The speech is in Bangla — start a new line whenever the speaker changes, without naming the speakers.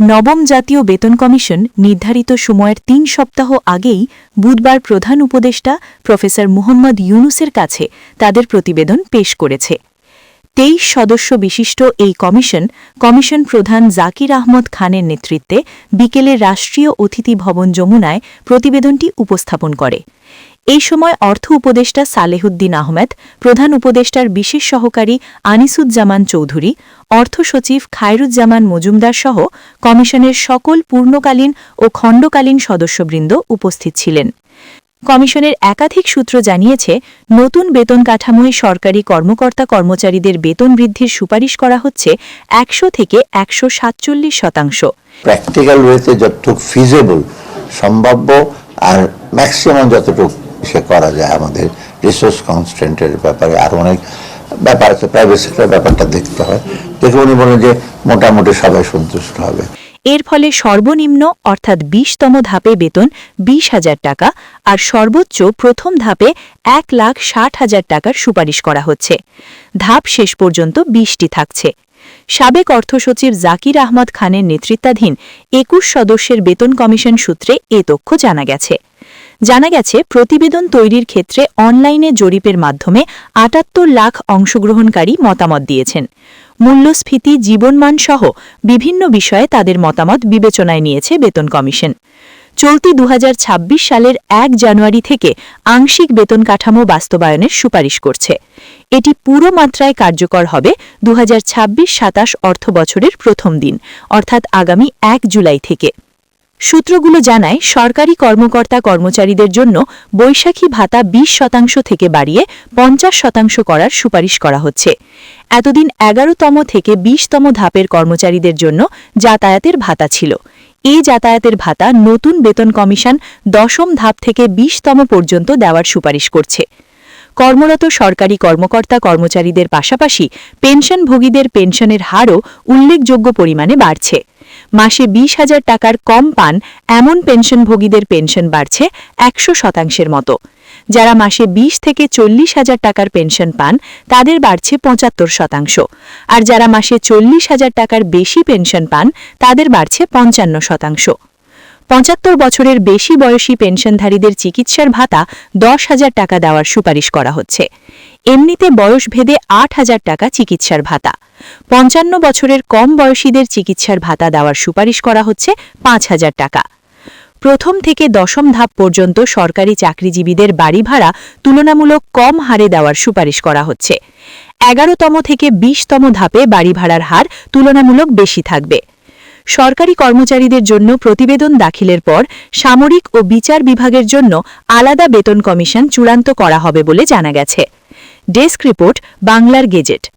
নবম জাতীয় বেতন কমিশন নির্ধারিত সময়ের তিন সপ্তাহ আগেই বুধবার প্রধান উপদেষ্টা প্রফেসর মুহম্মদ ইউনুসের কাছে তাদের প্রতিবেদন পেশ করেছে। তেইশ সদস্য বিশিষ্ট এই কমিশন কমিশন প্রধান জাকির আহমদ খানের নেতৃত্বে বিকেলে রাষ্ট্রীয় অতিথি ভবন যমুনায় প্রতিবেদনটি উপস্থাপন করে। এই সময় অর্থ উপদেষ্টা সালেহুদ্দিন আহমেদ, প্রধান উপদেষ্টার বিশেষ সহকারী আনিসুজ্জামান চৌধুরী, অর্থ সচিব খায়রুজ্জামান মজুমদার সহ কমিশনের সকল পূর্ণকালীন ও খণ্ডকালীন সদস্যবৃন্দ উপস্থিত ছিলেন। কমিশনের একাধিক সূত্র জানিয়েছে, নতুন বেতন কাঠামোয় সরকারি কর্মকর্তা কর্মচারীদের বেতন বৃদ্ধির সুপারিশ করা হচ্ছে একশো থেকে একশো সাতচল্লিশ শতাংশ।
প্র্যাকটিক্যাল ওয়েতে যতটুকু ফিজেবল সম্ভাব্য আর ম্যাক্সিমাম যতটুকু সে করা যায় আমাদের রিসোর্স কনস্ট্যান্টের ব্যাপারে। আর অনেক ব্যাপার আছে প্রাইভেট সেক্টরের ব্যাপারটা দেখতে হয়। দেখে উনি বলেন যে মোটামুটি সবাই সন্তুষ্ট হবে।
এর ফলে সর্বনিম্ন, অর্থাৎ বিশতম ধাপে বেতন বিশ হাজার টাকা আর সর্বোচ্চ প্রথম ধাপে এক লাখ ষাট হাজার টাকার সুপারিশ করা হচ্ছে। ধাপ শেষ পর্যন্ত বিশটি থাকছে। সাবেক অর্থসচিব জাকির আহমদ খানের নেতৃত্বাধীন একুশ সদস্যের বেতন কমিশন সূত্রে এ তথ্য জানা গেছে। জানা গেছে, প্রতিবেদন তৈরির ক্ষেত্রে অনলাইনে জরিপের মাধ্যমে আটাত্তর লাখ অংশগ্রহণকারী মতামত দিয়েছেন। মূল্যস্ফীতি জীবনমান সহ বিভিন্ন বিষয়ে তাদের মতামত বিবেচনায় নিয়েছে বেতন কমিশন। চলতি দু হাজার ছাব্বিশ সালের এক জানুয়ারি থেকে আংশিক বেতন কাঠামো বাস্তবায়নের সুপারিশ করছে। এটি পুরো মাত্রায় কার্যকর হবে দু হাজার ছাব্বিশ সাতাশ অর্থ বছরের প্রথম দিন, অর্থাৎ আগামী এক জুলাই থেকে। সূত্রগুলো জানায়, সরকারি কর্মকর্তা কর্মচারীদের জন্য বৈশাখী ভাতা ২০ শতাংশ থেকে বাড়িয়ে পঞ্চাশ শতাংশ করার সুপারিশ করা হচ্ছে। এতদিন এগারোতম থেকে ২০তম ধাপের কর্মচারীদের জন্য যাতায়াতের ভাতা ছিল। এই যাতায়াতের ভাতা নতুন বেতন কমিশন দশম ধাপ থেকে ২০তম পর্যন্ত দেওয়ার সুপারিশ করছে। কর্মরত সরকারি কর্মকর্তা কর্মচারীদের পাশাপাশি পেনশনভোগীদের পেনশনের হারও উল্লেখযোগ্য পরিমাণে বাড়ছে। মাসে বিশ হাজার টাকার কম পান এমন পেনশনভোগীদের পেনশন বাড়ছে একশো শতাংশের মতো। যারা মাসে ২০ থেকে চল্লিশ হাজার টাকার পেনশন পান, তাদের বাড়ছে পঁচাত্তর শতাংশ। আর যারা মাসে চল্লিশ হাজার টাকার বেশি পেনশন পান, তাদের বাড়ছে পঞ্চান্ন শতাংশ। পঁচাত্তর বছরের বেশি বয়সী পেনশনধারীদের চিকিৎসার ভাতা দশ হাজার টাকা দেওয়ার সুপারিশ করা হচ্ছে। এমনিতে বয়সভেদে আট হাজার টাকা চিকিৎসার ভাতা। পঞ্চান্ন বছরের কম বয়সীদের চিকিৎসার ভাতা দেওয়ার সুপারিশ করা হচ্ছে পাঁচ হাজার টাকা। প্রথম থেকে দশম ধাপ পর্যন্ত সরকারি চাকরিজীবীদের বাড়ি ভাড়া তুলনামূলক কম হারে দেওয়ার সুপারিশ করা হচ্ছে। এগারোতম থেকে বিশতম ধাপে বাড়ি ভাড়ার হার তুলনামূলক বেশি থাকবে। সরকারি কর্মচারীদের জন্য প্রতিবেদন দাখিলের পর সামরিক ও বিচার বিভাগের জন্য আলাদা বেতন কমিশন চূড়ান্ত করা হবে বলে জানা গেছে। ডেস্ক রিপোর্ট, বাংলার গেজেট।